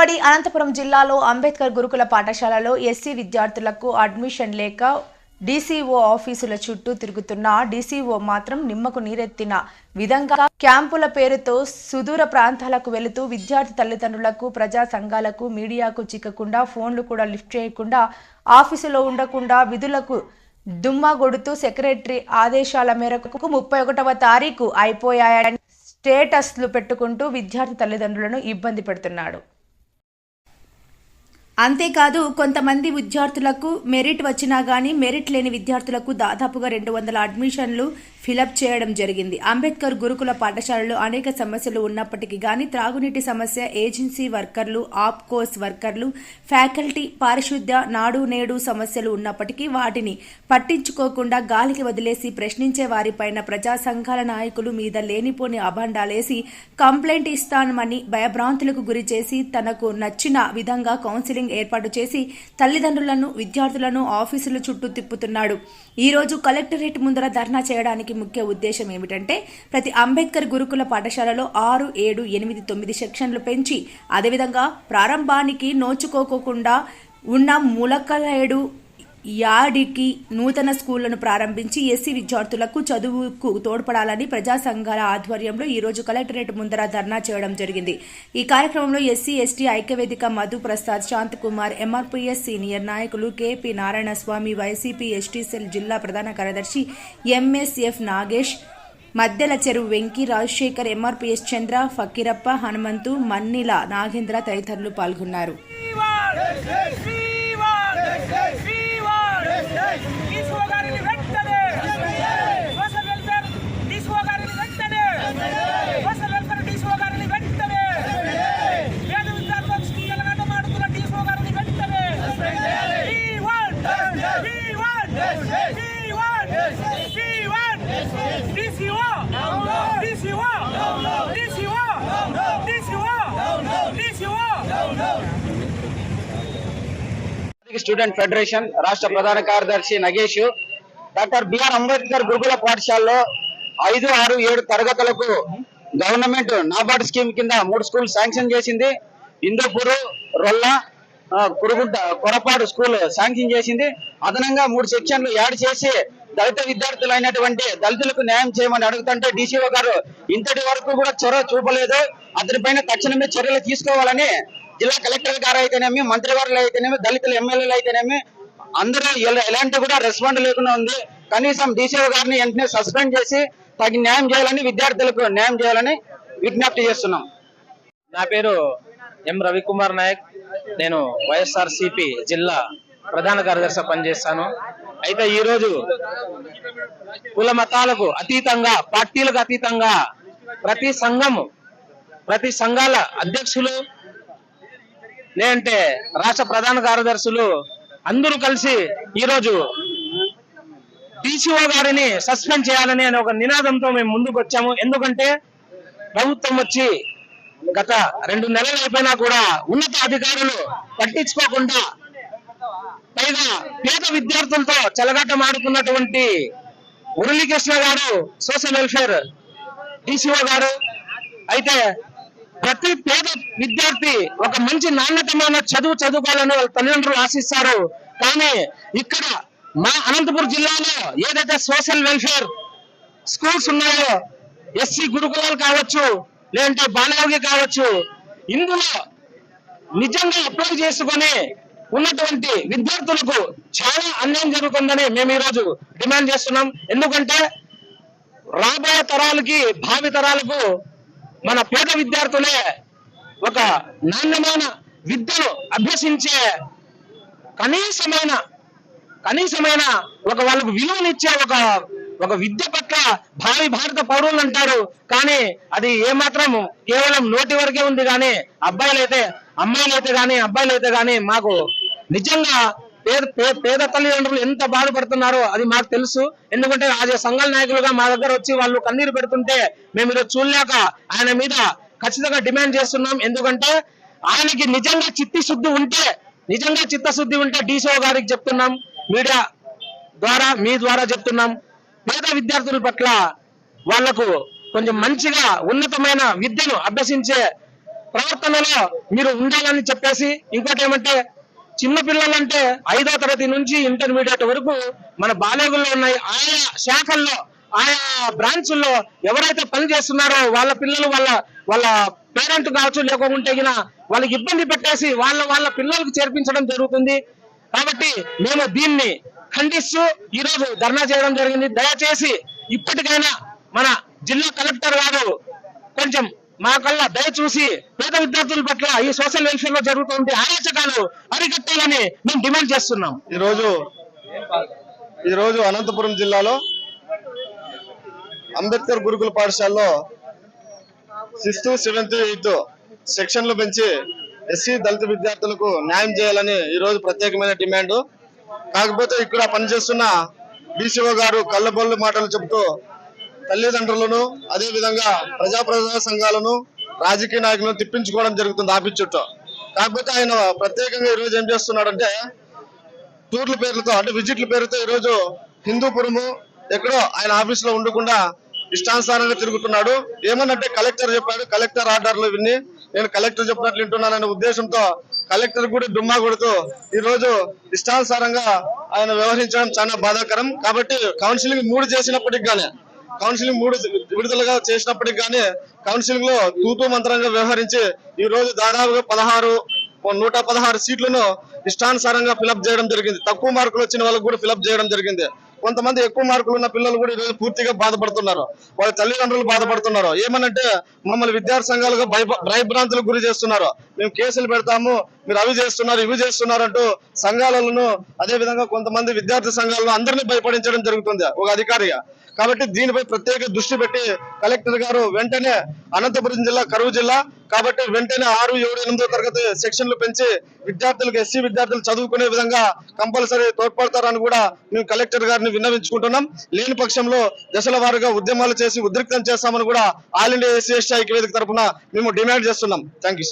ఉమ్మడి అనంతపురం జిల్లాలో అంబేద్కర్ గురుకుల పాఠశాలలో ఎస్సీ విద్యార్థులకు అడ్మిషన్ లేక డీసీఓ ఆఫీసుల చుట్టూ తిరుగుతున్న డీసీఓ మాత్రం నిమ్మకు నీరెత్తిన విధంగా క్యాంపుల పేరుతో సుదూర ప్రాంతాలకు వెళుతూ విద్యార్థి తల్లిదండ్రులకు ప్రజా సంఘాలకు మీడియాకు చిక్కకుండా ఫోన్లు కూడా లిఫ్ట్ చేయకుండా ఆఫీసులో ఉండకుండా విధులకు దుమ్మగొడుతూ సెక్రటరీ ఆదేశాల మేరకు ముప్పై ఒకటవ తారీఖు అయిపోయాయని స్టేటస్లు పెట్టుకుంటూ విద్యార్థి తల్లిదండ్రులను ఇబ్బంది పెడుతున్నాడు. అంతేకాదు కొంతమంది విద్యార్థులకు మెరిట్ వచ్చినా గానీ మెరిట్ లేని విద్యార్థులకు దాదాపుగా రెండు వందల అడ్మిషన్లు ఫిలప్ చేయడం జరిగింది. అంబేద్కర్ గురుకుల పాఠశాలలో అనేక సమస్యలు ఉన్నప్పటికీ కానీ త్రాగునీటి సమస్య ఏజెన్సీ వర్కర్లు ఆప్ కోర్స్ వర్కర్లు ఫ్యాకల్టీ పారిశుద్ధ్య నాడు నేడు సమస్యలు ఉన్నప్పటికీ వాటిని పట్టించుకోకుండా గాలికి వదిలేసి ప్రశ్నించే వారిపైన ప్రజా సంఘాల నాయకులు మీద లేనిపోని అభండాలేసి కంప్లైంట్ ఇస్తామని భయభ్రాంతులకు గురి చేసి తనకు నచ్చిన విధంగా కౌన్సిలింగ్ ఏర్పాటు చేసి తల్లిదండ్రులను విద్యార్థులను ఆఫీసుల చుట్టూ తిప్పుతున్నాడు. ఈ రోజు కలెక్టరేట్ ముందర ధర్నా చేయడానికి ముఖ్య ఉద్దేశం ఏమిటంటే ప్రతి అంబేద్కర్ గురుకుల పాఠశాలలో ఆరు ఏడు ఎనిమిది తొమ్మిది సెక్షన్లు పెంచి అదేవిధంగా ప్రారంభానికి నోచుకోకుండా ఉన్న ములకలేడు యాడికి నూతన స్కూళ్ళను ప్రారంభించి ఎస్సీ విద్యార్థులకు చదువుకు తోడ్పడాలని ప్రజా సంఘాల ఆధ్వర్యంలో ఈ రోజు కలెక్టరేట్ ముందర ధర్నా చేయడం జరిగింది. ఈ కార్యక్రమంలో ఎస్సీ ఎస్టీ ఐక్యవేదిక మధు ప్రసాద్ శాంత్ కుమార్ ఎంఆర్పీఎస్ సీనియర్ నాయకులు KP Narayanaswamy YCP ST cell జిల్లా ప్రధాన కార్యదర్శి ఎంఎస్ఎఫ్ నాగేష్ మద్దెల చెరువు వెంకి రాజశేఖర్ ఎంఆర్పీఎస్ చంద్ర ఫకీరప్ప హనుమంతు మన్నిల నాగేంద్ర తదితరులు పాల్గొన్నారు. స్టూడెంట్ ఫెడరేషన్ రాష్ట్ర ప్రధాన కార్యదర్శి నగేష్ డాక్టర్ బిఆర్ అంబేద్కర్ గురుకుల పాఠశాలలో ఐదు ఆరు ఏడు తరగతులకు గవర్నమెంట్ నాబార్డ్ స్కీమ్ కింద మూడు స్కూల్ శాంక్షన్ చేసింది. ఇందోపూరు రొల్ల కురుగుంట కొరపాడు స్కూల్ శాంక్షన్ చేసింది. అదనంగా మూడు సెక్షన్లు యాడ్ చేసి దళిత విద్యార్థులు అయినటువంటి దళితులకు న్యాయం చేయమని అడుగుతుంటే డీసీఓ గారు ఇంతటి వరకు కూడా చొరవ చూపలేదు. అతనిపైన తక్షణమే చర్యలు తీసుకోవాలని జిల్లా కలెక్టర్ గారు అయితేనేమి మంత్రి గారులు అయితేనేమి దళితుల ఎమ్మెల్యేలు అయితేనేమి అందరూ ఎలాంటి కూడా రెస్పాండ్ లేకుండా ఉంది. కనీసం డీసీఓ గారిని వెంటనే సస్పెండ్ చేసి తగిన న్యాయం చేయాలని విద్యార్థులకు న్యాయం చేయాలని విజ్ఞప్తి చేస్తున్నాం. నా పేరు ఎం. రవికుమార్ నాయక్. నేను వైఎస్ఆర్ సిపి జిల్లా ప్రధాన కార్యదర్శి పనిచేస్తాను. అయితే ఈ రోజు కుల మతాలకు అతీతంగా పార్టీలకు అతీతంగా ప్రతి సంఘము ప్రతి సంఘాల అధ్యక్షులు లేదంటే రాష్ట్ర ప్రధాన కార్యదర్శులు అందరూ కలిసి ఈరోజు డిసిఓ గారిని సస్పెండ్ చేయాలని అనే ఒక నినాదంతో మేము ముందుకు వచ్చాము. ఎందుకంటే ప్రభుత్వం వచ్చి గత రెండు నెలలు అయిపోయినా కూడా ఉన్నత అధికారులు పట్టించుకోకుండా పైగా పేద విద్యార్థులతో చెలగాటం ఆడుతున్నటువంటి మురళీకృష్ణ గారు సోషల్ వెల్ఫేర్ డిసిఓ గారు అయితే ప్రతి పేద విద్యార్థి ఒక మంచి నాణ్యతమైన చదువు చదువుకోవాలని వాళ్ళ తల్లిదండ్రులు ఆశిస్తారు. కానీ ఇక్కడ మా అనంతపురం జిల్లాలో ఏదైతే సోషల్ వెల్ఫేర్ స్కూల్స్ ఉన్నాయో ఎస్సీ గురుకులాలు కావచ్చు లేదంటే బాలయోగి కావచ్చు ఇందులో నిజంగా అప్లై చేసుకొని ఉన్నటువంటి విద్యార్థులకు చాలా అన్యాయం జరుగుతుందని మేము ఈరోజు డిమాండ్ చేస్తున్నాం. ఎందుకంటే రాబోయే తరాలకి భావి తరాలకు మన పేద విద్యార్థులే ఒక నాణ్యమైన విద్యను అభ్యసించే కనీసమైన కనీసమైన ఒక వాళ్ళకు విలువనిచ్చే ఒక ఒక విద్య పట్ల భావి భారత పౌరులు అంటారు. కానీ అది ఏమాత్రం కేవలం నోటి వరకే ఉంది కానీ అబ్బాయిలైతే అమ్మాయిలైతే కానీ అబ్బాయిలైతే కానీ మాకు నిజంగా పేద పేద తల్లిదండ్రులు ఎంత బాధపడుతున్నారో అది మాకు తెలుసు. ఎందుకంటే అదే సంఘాల నాయకులుగా మా దగ్గర వచ్చి వాళ్ళు కన్నీరు పెడుతుంటే మేము ఈరోజు చూడలేక ఆయన మీద ఖచ్చితంగా డిమాండ్ చేస్తున్నాం. ఎందుకంటే ఆయనకి నిజంగా చిత్తశుద్ధి ఉంటే నిజంగా చిత్తశుద్ధి ఉంటే డీసీఓ గారికి చెప్తున్నాం. మీడియా ద్వారా మీ ద్వారా చెప్తున్నాం. పేద విద్యార్థుల పట్ల వాళ్ళకు కొంచెం మంచిగా ఉన్నతమైన విద్యను అభ్యసించే ప్రవర్తనలో మీరు ఉండాలని చెప్పేసి ఇంకోటి ఏమంటే చిన్న పిల్లలంటే ఐదో తరగతి నుంచి ఇంటర్మీడియట్ వరకు మన బాలేగుల్లో ఉన్నాయి. ఆయా శాఖల్లో ఆయా బ్రాంచ్ల్లో ఎవరైతే పని చేస్తున్నారో వాళ్ళ పిల్లలు వాళ్ళ వాళ్ళ పేరెంట్ కావచ్చు లేకుంటే గిన వాళ్ళకి ఇబ్బంది పెట్టేసి వాళ్ళ వాళ్ళ పిల్లలకు చేర్పించడం జరుగుతుంది. కాబట్టి మేము దీన్ని ఖండిస్తూ ఈ రోజు ధర్నా చేయడం జరిగింది. దయచేసి ఇప్పటికైనా మన జిల్లా కలెక్టర్ గారు మా కల్లా దయ చూసి పేద విద్యార్థుల పట్ల ఈ సోషల్ వెల్ఫేర్లో జరుగుతుంది అరాచకాలు అరికట్టాలని మేము డిమాండ్ చేస్తున్నాం. ఈరోజు ఈరోజు అనంతపురం జిల్లాలో అంబేద్కర్ గురుకుల పాఠశాలలో సిక్స్త్ సెవెంత్ ఎయిత్ సెక్షన్లు పెంచి ఎస్సీ దళిత విద్యార్థులకు న్యాయం చేయాలని ఈరోజు ప్రత్యేకమైన డిమాండ్. కాకపోతే ఇక్కడ పనిచేస్తున్న బీసీఓ గారు కళ్ళబొల్లు మాటలు చెబుతూ తల్లిదండ్రులను అదే విధంగా ప్రజా ప్రజా సంఘాలను రాజకీయ నాయకులను తిప్పించుకోవడం జరుగుతుంది ఆఫీస్ చుట్టూ. కాకపోతే ఆయన ప్రత్యేకంగా ఈరోజు ఏం చేస్తున్నాడంటే టూర్ల పేర్లతో అంటే విజిట్ల పేరుతో ఈరోజు హిందూపురము ఎక్కడో ఆయన ఆఫీస్లో ఉండకుండా ఇష్టానుసారంగా తిరుగుతున్నాడు. ఏమనంటే కలెక్టర్ చెప్పాడు కలెక్టర్ ఆర్డర్లు విని నేను కలెక్టర్ చెప్పినట్లు వింటున్నాననే ఉద్దేశంతో కలెక్టర్ కూడా డుమ్మా కొడుతూ ఈరోజు ఇష్టానుసారంగా ఆయన వ్యవహరించడం చాలా బాధాకరం. కాబట్టి కౌన్సిలింగ్ మూడు చేసినప్పటికి కానీ కౌన్సిలింగ్ మూడు విడుదలగా చేసినప్పటికి కానీ కౌన్సిలింగ్లో తూతూ మంత్రంగా వ్యవహరించి ఈ రోజు దాదాపుగా పదహారు నూట పదహారు సీట్లను ఇష్టానుసారంగా ఫిలప్ చేయడం జరిగింది. తక్కువ మార్కులు వచ్చిన వాళ్ళకు కూడా ఫిలప్ చేయడం జరిగింది. కొంతమంది ఎక్కువ మార్కులు ఉన్న పిల్లలు కూడా ఈరోజు పూర్తిగా బాధపడుతున్నారు. వాళ్ళ తల్లిదండ్రులు బాధపడుతున్నారు. ఏమనంటే మమ్మల్ని విద్యార్థి సంఘాలుగా భయభ్రాంతులకు గురి చేస్తున్నారు. మేము కేసులు పెడతాము మీరు అవి చేస్తున్నారు ఇవి చేస్తున్నారు అంటూ సంఘాలను అదే విధంగా కొంతమంది విద్యార్థి సంఘాలను అందరినీ భయపడించడం జరుగుతుంది ఒక అధికారిగా. కాబట్టి దీనిపై ప్రత్యేక దృష్టి పెట్టి కలెక్టర్ గారు వెంటనే అనంతపురం జిల్లా కరువు జిల్లా కాబట్టి వెంటనే ఆరు ఏడు ఎనిమిదో తరగతి సెక్షన్లు పెంచి విద్యార్థులకు ఎస్సీ విద్యార్థులు చదువుకునే విధంగా కంపల్సరీ తోడ్పడతారని కూడా మేము కలెక్టర్ గారిని విన్నవించుకుంటున్నాం. లేని పక్షంలో దశల వారుగా ఉద్యమాలు చేసి ఉద్రిక్తం చేస్తామని కూడా ఆల్ ఇండియా ఎస్సీ ఎస్టీ ఐక్యవేదిక తరఫున మేము డిమాండ్ చేస్తున్నాం. Thank you sir.